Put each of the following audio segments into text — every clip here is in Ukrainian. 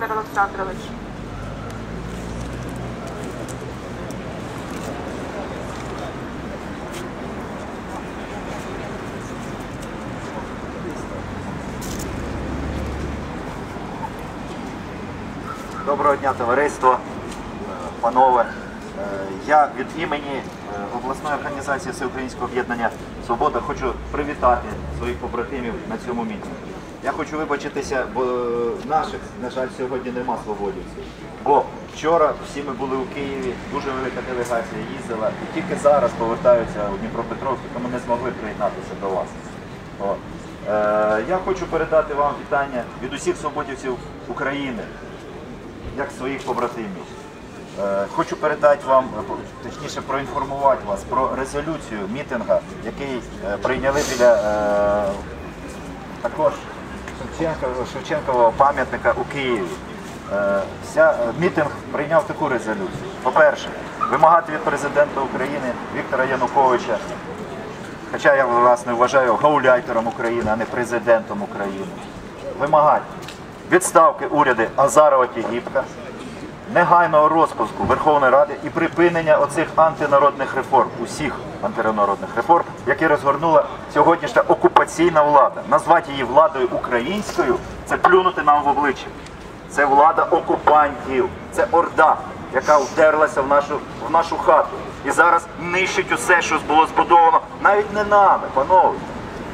Віктор Олександрович. Доброго дня, товариство, панове. Я від імені е, обласної організації Всеукраїнського об'єднання Свобода хочу привітати своїх побратимів на цьому місці. Я хочу вибачитися, бо наших, на жаль, сьогодні нема свободівців. Бо вчора всі ми були у Києві, дуже велика делегація їздила, і тільки зараз повертаються у Дніпропетровськ, тому не змогли приєднатися до вас. Е, я хочу передати вам вітання від усіх свободівців України як своїх побратимів. Е, Хочу передати вам, е, точніше проінформувати вас про резолюцію мітинга, який прийняли біля також Шевченкового пам'ятника у Києві. Е, Вся, е, мітинг прийняв таку резолюцію. По-перше, вимагати від президента України Віктора Януковича, хоча я власне вважаю гауляйтером України, а не президентом України, вимагати відставки уряди Азарова Тігіпка, негайного розпуску Верховної Ради і припинення оцих антинародних реформ, усіх антинародних реформ, які розгорнула сьогоднішня окупаційна влада. Назвати її владою українською це плюнути нам в обличчя. Це влада окупантів, це орда, яка вдерлася в нашу, в нашу хату. І зараз нищить усе, що було збудовано, навіть не нами, панове,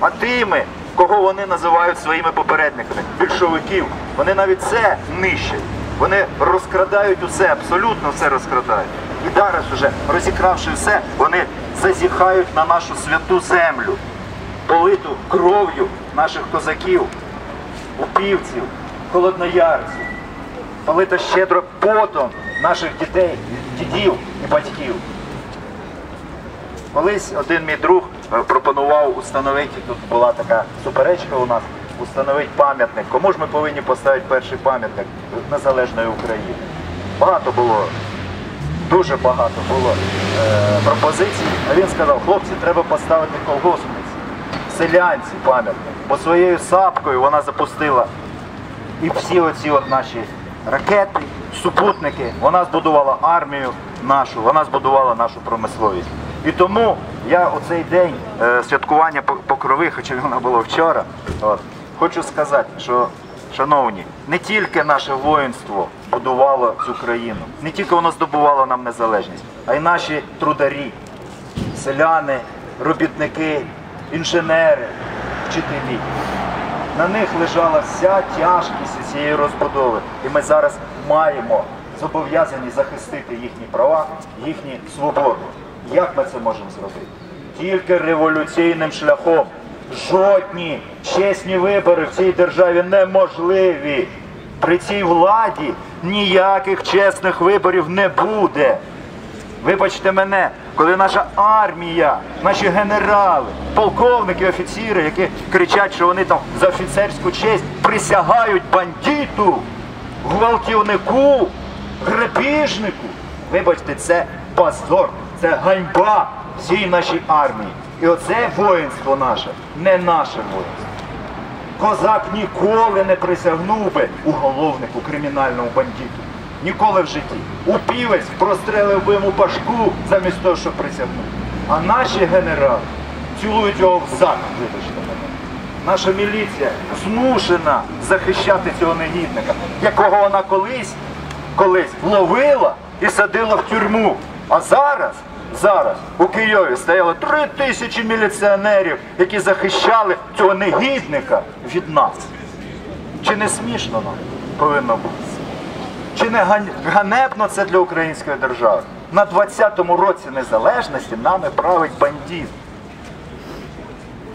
а тими, кого вони називають своїми попередниками, більшовиків. Вони навіть це нищать. Вони розкрадають усе, абсолютно все розкрадають. І зараз, вже розікравши все, вони зазіхають на нашу святу землю, политу кров'ю наших козаків, упівців, холодноярців, полита щедро потом наших дітей, дідів і батьків. Колись один мій друг е, пропонував установити, тут була така суперечка у нас, установити пам'ятник. Кому ж ми повинні поставити перший пам'ятник незалежної України? Багато було, дуже багато було е, пропозицій. А він сказав, хлопці, треба поставити колгоспниці, селянці пам'ятник. Бо своєю сапкою вона запустила і всі оці от наші ракети, супутники, вона збудувала армію нашу, вона збудувала нашу промисловість. І тому я у цей день е, святкування По- покрови, хоча воно було вчора, от, хочу сказати, що, шановні, не тільки наше воїнство будувало цю країну, не тільки воно здобувало нам незалежність, а й наші трударі, селяни, робітники, інженери, вчителі. На них лежала вся тяжкість цієї розбудови. І ми зараз маємо зобов'язані захистити їхні права, їхню свободу. Як ми це можемо зробити? Тільки революційним шляхом. Жодні чесні вибори в цій державі неможливі. При цій владі ніяких чесних виборів не буде. Вибачте мене, коли наша армія, наші генерали, полковники, офіцери, які кричать, що вони там за офіцерську честь присягають бандиту, гвалтівнику, грабіжнику. Вибачте, це позор, це ганьба всій нашій армії. І оце воїнство наше, не наше воїнство. Козак ніколи не присягнув би уголовнику кримінальному бандиту. Ніколи в житті. Упівець прострелив би йому башку замість того, щоб присягнув. А наші генерали цілують його в зад. Наша міліція змушена захищати цього негідника, якого вона колись, колись ловила і садила в тюрму. А зараз, зараз у Києві стояло три тисячі міліціонерів, які захищали цього негідника від нас. Чи не смішно нам повинно бути? Чи не ганебно це для української держави? На 20-му році незалежності нами править бандит.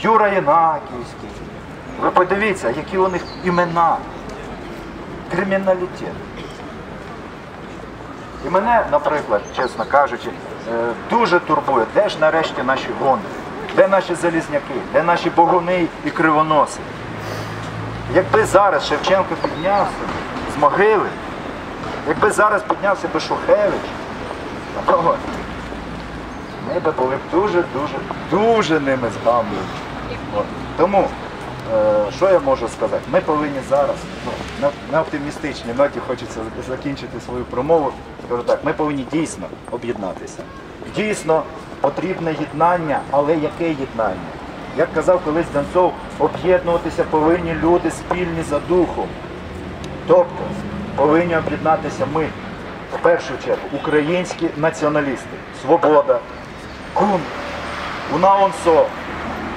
Юра Єнаківський. Ви подивіться, які у них імена. Криміналітет. І мене, наприклад, чесно кажучи, е, дуже турбує, де ж нарешті наші гони, де наші залізняки, де наші богуни і кривоноси. Якби зараз Шевченко піднявся з могили, якби зараз піднявся би Шухевич, ми би були дуже-дуже, дуже ними згамлені. Тому, е, що я можу сказати? Ми повинні зараз ну, на, оптимістичній ноті хочеться закінчити свою промову. Скажу так, ми повинні дійсно об'єднатися. Дійсно потрібне єднання, але яке єднання? Як казав колись Данцов, об'єднуватися повинні люди спільні за духом. Тобто повинні об'єднатися ми, в першу чергу, українські націоналісти. Свобода, кун, унаонсо.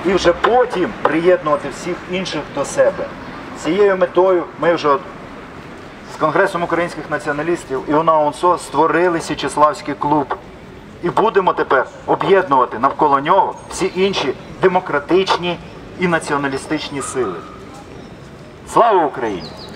І вже потім приєднувати всіх інших до себе. Цією метою ми вже з Конгресом українських націоналістів і УНАУНСО створили Січеславський клуб. І будемо тепер об'єднувати навколо нього всі інші демократичні і націоналістичні сили. Слава Україні!